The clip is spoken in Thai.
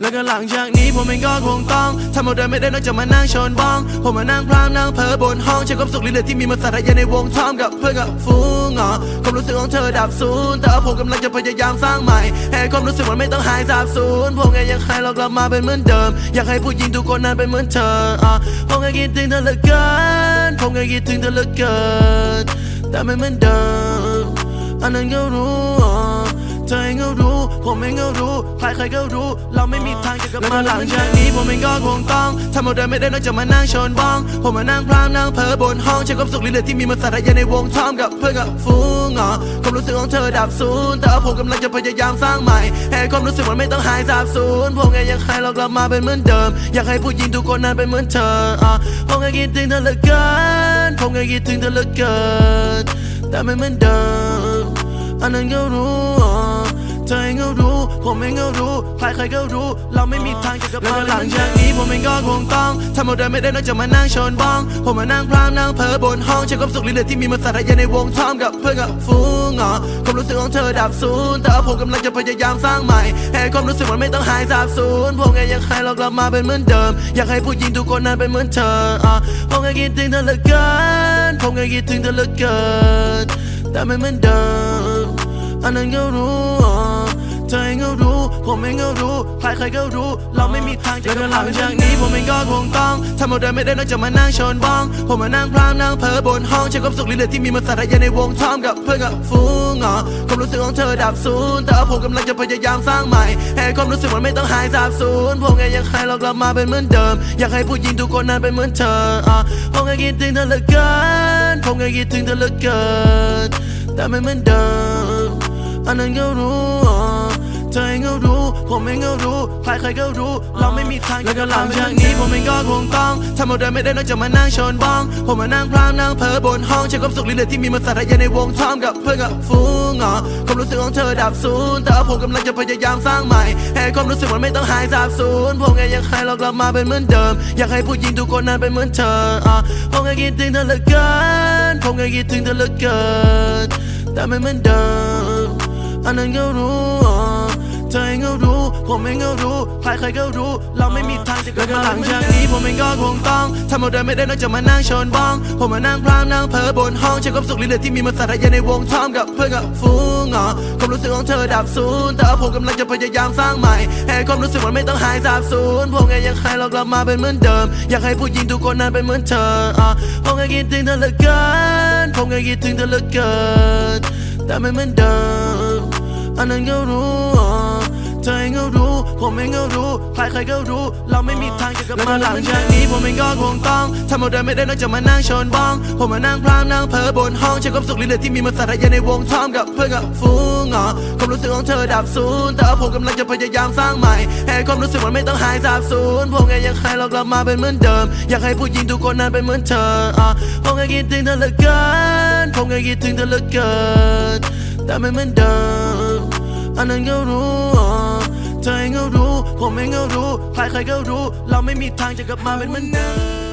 แล้วก็หลังจากนี้ผมเองก็คงต้องทำอะไรไม่ได้นอกจากมานั่งชนบ้อง ผมมานั่งพรามนั่งเพ้อบนห้องใช้ความสุขลิเลที่มีมาสาธยายในวงทอมกับเพื่อนกับฟูงอะความรู้สึกของเธอดับสูญแต่ผมกำลังจะพยายามสร้างใหม่ให้ความรู้สึกมันไม่ต้องหายสาบสูญผมแค่อยากให้เรากลับมาเป็นเหมือนเดิม อยากให้ผู้หญิงทุกคนนั้นเป็นเหมือนเธออะผมแค่คิดถึงเธอเหลือเกิน ผมแค่คิดถึงเธอเหลือเกินแต่ไม่เหมือนเดิมอันนั้นก็รู้อะ เธอเองก็รู้ ผมเองก็รู้ ใครใครก็รู้ เราไม่มีทางจะกลับมาหลังจากนี้ผมเองก็คงต้องทำอะไรไม่ได้นอกจากมานั่งชนบ้อง ผมมานั่งพรามนั่งเพ้อบนห้องใช้ความสุขลิเลที่มีมาสาธยายในวงทอมกับเพื่อนกับฟูงอะความรู้สึกของเธอดับสูญแต่ผมกำลังจะพยายามสร้างใหม่ให้ความรู้สึกมันไม่ต้องหายสาบสูญผมแค่อยากให้เรากลับมาเป็นเหมือนเดิม อยากให้ผู้หญิงทุกคนนั้นเป็นเหมือนเธออะผมแค่คิดถึงเธอเหลือเกินผมแค่คิดถึงเธอเหลือเกินแต่ไม่เหมือนเดิมอันนั้นก็รู้อะ เธอเองก็รู้ ผมเองก็รู้ ใครใครๆก็รู้ เราไม่มีทางจะกลับมาหลังจากนี้ผมเองก็คงต้องทำอะไรไม่ได้นอกจากมานั่งชนบ้อง ผมมานั่งพรามนั่งเพ้อบนห้องใช้ความสุขลิเลที่มีมาสาธยายในวงท่อมกับเพื่อนกับฟูงอะความรู้สึกของเธอดับสูญแต่ว่าผมกำลังจะพยายามสร้างใหม่ให้ความรู้สึกมันไม่ต้องหายสาบสูญผมแค่อยากให้เรากลับมาเป็นเหมือนเดิม อยากให้ผู้หญิงทุกคนนั้นเป็นเหมือนเธออะผมแค่คิดถึงเธอเหลือเกิน ผมแค่คิดถึงเธอเหลือเกินแต่ไม่เหมือนเดิม อันนั้นก็รู้อะเธอเองก็รู้ ผมเองก็รู้ ใครใครๆก็รู้ เราไม่มีทางจะแล้วก็หลังจากนี้ผมเองก็คงต้องทำอะไรไม่ได้นอกจากมานั่งชนบ้อง ผมมานั่งพรามนั่งเพ้อบนห้องใช้ความสุขลิเลที่มีมาสาธยายในวงท่อมกับเพื่อนกับฟูงอะความรู้สึกของเธอดับสูญแต่ว่าผมกำลังจะพยายามสร้างใหม่ให้ความรู้สึกมันไม่ต้องหายสาบสูญผมแค่อยากให้เรากลับมาเป็นเหมือนเดิม อยากให้ผู้หญิงทุกคนนั้นเป็นเหมือนเธออะผมแค่คิดถึงเธอเหลือเกินผมแค่คิดถึงเธอเหลือเกินแต่ไม่เหมือนเดิม อันนั้นก็รู้เธอเองก็รู้ ผมเองก็รู้ ใครใครก็รู้ เราไม่มีทางแล้วก็หลังจากนี้ผมเองก็คงต้องทำอะไรไม่ได้นอกจากมานั่งชนบ้อง ผมมานั่งพรามนั่งเพ้อบนห้องใช้ความสุขลิเลที่มีมาสาธยายในวงทอมกับเพื่อนกับฟูงอะความรู้สึกของเธอดับสูญแต่ว่าผมกำลังจะพยายามสร้างใหม่ให้ความรู้สึกมันไม่ต้องหายสาบสูญผมแค่อยากให้เรากลับมาเป็นเหมือนเดิม อยากให้ผู้หญิงทุกคนนั้นเป็นเหมือนเธออะผมแค่คิดถึงเธอเหลือเกินผมแค่คิดถึงเธอเหลือเกินแต่ไม่เหมือนเดิม อันนั้นก็รู้เธอเองก็รู้ ผมเองก็รู้ ใครใครก็รู้ เราไม่มีทางจะกลับมาหลังจากนี้ผมเองก็คงต้องทำอะไรไม่ได้นอกจากมานั่งชนบ้อง ผมมานั่งพรามนั่งเพ้อบนห้องใช้ความสุขลิเลที่มีมาสาธยายในวงทอมกับเพื่อนกับฟูงอะความรู้สึกของเธอดับสูญแต่ผมกำลังจะพยายามสร้างใหม่ให้ความรู้สึกมันไม่ต้องหายสาบสูญผมแค่อยากให้เรากลับมาเป็นเหมือนเดิม อยากให้ผู้หญิงทุกคนนั้นเป็นเหมือนเธออะผมแค่คิดถึงเธอเหลือเกินผมแค่คิดถึงเธอเหลือเกินแต่ไม่เหมือนเดิม อันนั้นก็รู้เธอเองก็รู้ ผมเองก็รู้ ใครใครก็รู้ เราไม่มีทางจะกลับมาหลังจากนี้ผมเองก็คงต้องทำอะไรไม่ได้นอกจากมานั่งชนบ้อง ผมมานั่งพรามนั่งเพ้อบนห้องใช้ความสุขลิเลที่มีมาสาธยายในวงทอมกับเพื่อนกับฟูงอะความรู้สึกของเธอดับสูญแต่ว่าผมกำลังจะพยายามสร้างใหม่ให้ความรู้สึกมันไม่ต้องหายสาบสูญผมแค่อยากให้เรากลับมาเป็นเหมือนเดิม อยากให้ผู้หญิงทุกคนนั้นเป็นเหมือนเธออะผมแค่คิดถึงเธอเหลือเกินผมแค่คิดถึงเธอเหลือเกินแต่ไม่เหมือนเดิม อันนั้นก็รู้เธอเองก็รู้ ผมเองก็รู้ ใครใครก็รู้ เราไม่มีทางจะกลับมาเป็นเหมือนเดิม